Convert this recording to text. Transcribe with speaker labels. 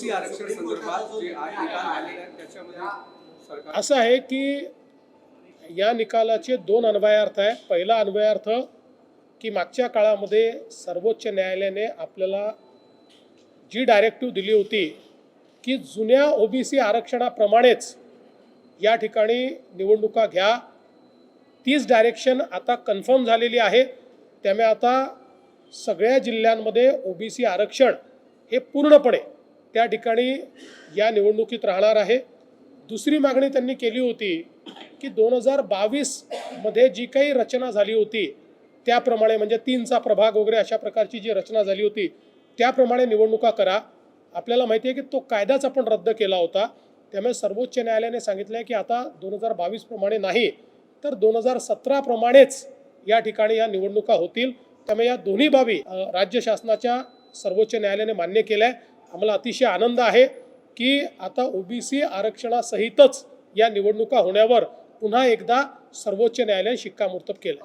Speaker 1: OBC आरक्षण संदर्भात जे आ- निकाल आलेले आहेत त्याच्यामध्ये सरकार
Speaker 2: असं आहे की या निकालाचे दोन अन्वयार्थ आहे. पहिला अन्वयार्थ की मागच्या काळामध्ये सर्वोच्च न्यायालयाने आपल्याला जी डायरेक्टिव्ह दिली होती की जुन्या ओबीसी आरक्षणाप्रमाणेच या ठिकाणी निवडणुका घ्या. तीच डायरेक्शन आता कन्फर्म झालेली आहे. त्यामुळे आता सगळ्या जिल्ह्यांमध्ये ओबीसी आरक्षण हे पूर्णपणे त्या ठिकाणी या निवडणुकीत राहणार आहे. दुसरी मागणी त्यांनी केली होती की दोन हजार बावीसमध्ये जी काही रचना झाली होती त्याप्रमाणे म्हणजे तीनचा प्रभाग वगैरे अशा प्रकारची जी रचना झाली होती त्याप्रमाणे निवडणुका करा. आपल्याला माहिती आहे की तो कायदाच आपण रद्द केला होता. त्यामुळे सर्वोच्च न्यायालयाने सांगितलं आहे की आता दोन हजार बावीसप्रमाणे नाही तर दोन हजार सतराप्रमाणेच या ठिकाणी या निवडणुका होतील. त्यामुळे या दोन्ही बाबी राज्य शासनाच्या सर्वोच्च न्यायालयाने मान्य केल्या. आहे आम्हाला अतिशय आनंद आहे की आता ओबीसी आरक्षणासहितच या निवडणुका होण्यावर पुन्हा एकदा सर्वोच्च न्यायालयाने शिक्कामोर्तब केलं